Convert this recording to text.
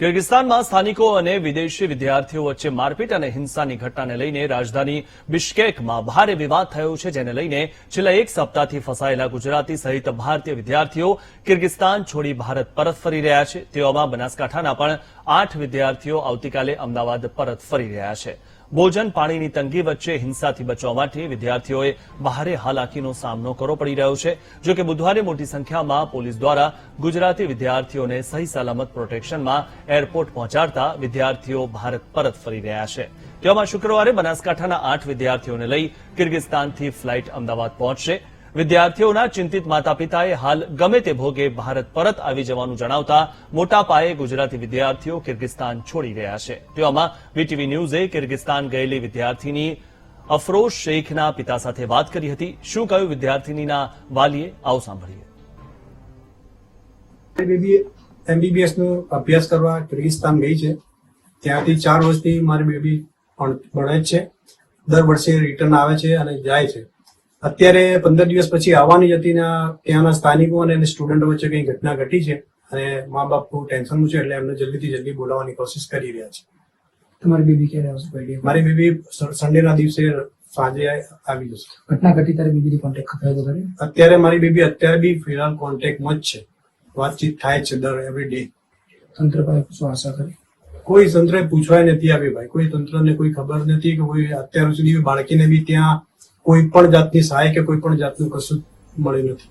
કિર્ગિસ્તાનમાં સ્થાનિકો અને વિદેશી વિદ્યાર્થીઓ વચ્ચે મારપીટ અને હિંસાની ઘટનાને લઈને રાજધાની બિશ્કેકમાં ભારે વિવાદ થયો છે, જેને લઈને છેલ્લા એક સપ્તાહથી ફસાયેલા ગુજરાતી સહિત ભારતીય વિદ્યાર્થીઓ કિર્ગિસ્તાન છોડી ભારત પરત ફરી રહ્યા છે. તેવામાં બનાસકાંઠાના પણ આઠ વિદ્યાર્થીઓ આવતીકાલે અમદાવાદ પરત ફરી રહ્યા છે. ભોજન પાણીની તંગી વચ્ચે હિંસાથી બચવા માટે વિદ્યાર્થીઓએ ભારે હાલાકીનો સામનો કરવો પડી રહ્યો છે. જો કે બુધવારે મોટી સંખ્યામાં પોલીસ દ્વારા ગુજરાતી વિદ્યાર્થીઓને સહી સલામત પ્રોટેક્શનમાં એરપોર્ટ પહોંચાડતા વિદ્યાર્થીઓ ભારત પરત ફરી રહ્યા છે. તેવામાં શુક્રવારે બનાસકાંઠાના આઠ વિદ્યાર્થીઓને લઈ કિર્ગિસ્તાનથી ફ્લાઇટ અમદાવાદ પહોંચશે. વિદ્યાર્થીઓના ચિંતિત માતા પિતાએ હાલ ગમે તે ભોગે ભારત પરત આવી જવાનું જણાવતા મોટા પાયે ગુજરાતી વિદ્યાર્થીઓ કિર્ગિસ્તાન છોડી રહ્યા છે. તેવામાં વીટીવી ન્યૂઝે કિર્ગિસ્તાન ગયેલી વિદ્યાર્થીની અફરોઝ શેખના પિતા સાથે વાત કરી હતી. શું કહ્યું વિદ્યાર્થીનીના વાલીએ? આવું સાંભળીએ. બેબી એમબીબીએસ નો અભ્યાસ કરવા કિર્ગિસ્તાન ગઈ છે. ત્યાંથી ચાર વર્ષથી મારી બેબી ભણે જ છે. દર વર્ષે રિટર્ન આવે છે અને જાય છે. અત્યારે પંદર દિવસ પછી આવવાની હતી ને ત્યાંના સ્થાનિકો અને સ્ટુડન્ટો વચ્ચે કઈ ઘટના ઘટી છે અને મા બાપ બહુ ટેન્શનમાં છે એટલે એમને જલ્દીથી જલ્દી બોલાવવાની કોશિશ કરી રહ્યા છે. તમારી બેબી ક્યારે આવશે બર્થડે મારી બેબી સન્ડેના દિવસે સાંજે આવી જશે. ઘટના ઘટી ત્યારે બેબીની કોન્ટેક્ટ થયો હતો અત્યારે મારી બેબી અત્યારે બી ફિલહાલ કોન્ટેક્ટમાં જ છે. વાતચીત થાય છે દર એવરી ડે તંત્ર પાસે શું આશા કરી? કોઈ તંત્રએ પૂછવાય નથી આવી ભાઈ. કોઈ તંત્રને કોઈ ખબર નથી કે કોઈ અત્યાર સુધી બાળકીને બી ત્યાં કોઈ પણ જાતની સહાય કે કોઈ પણ જાતનું કશું મળ્યું નથી.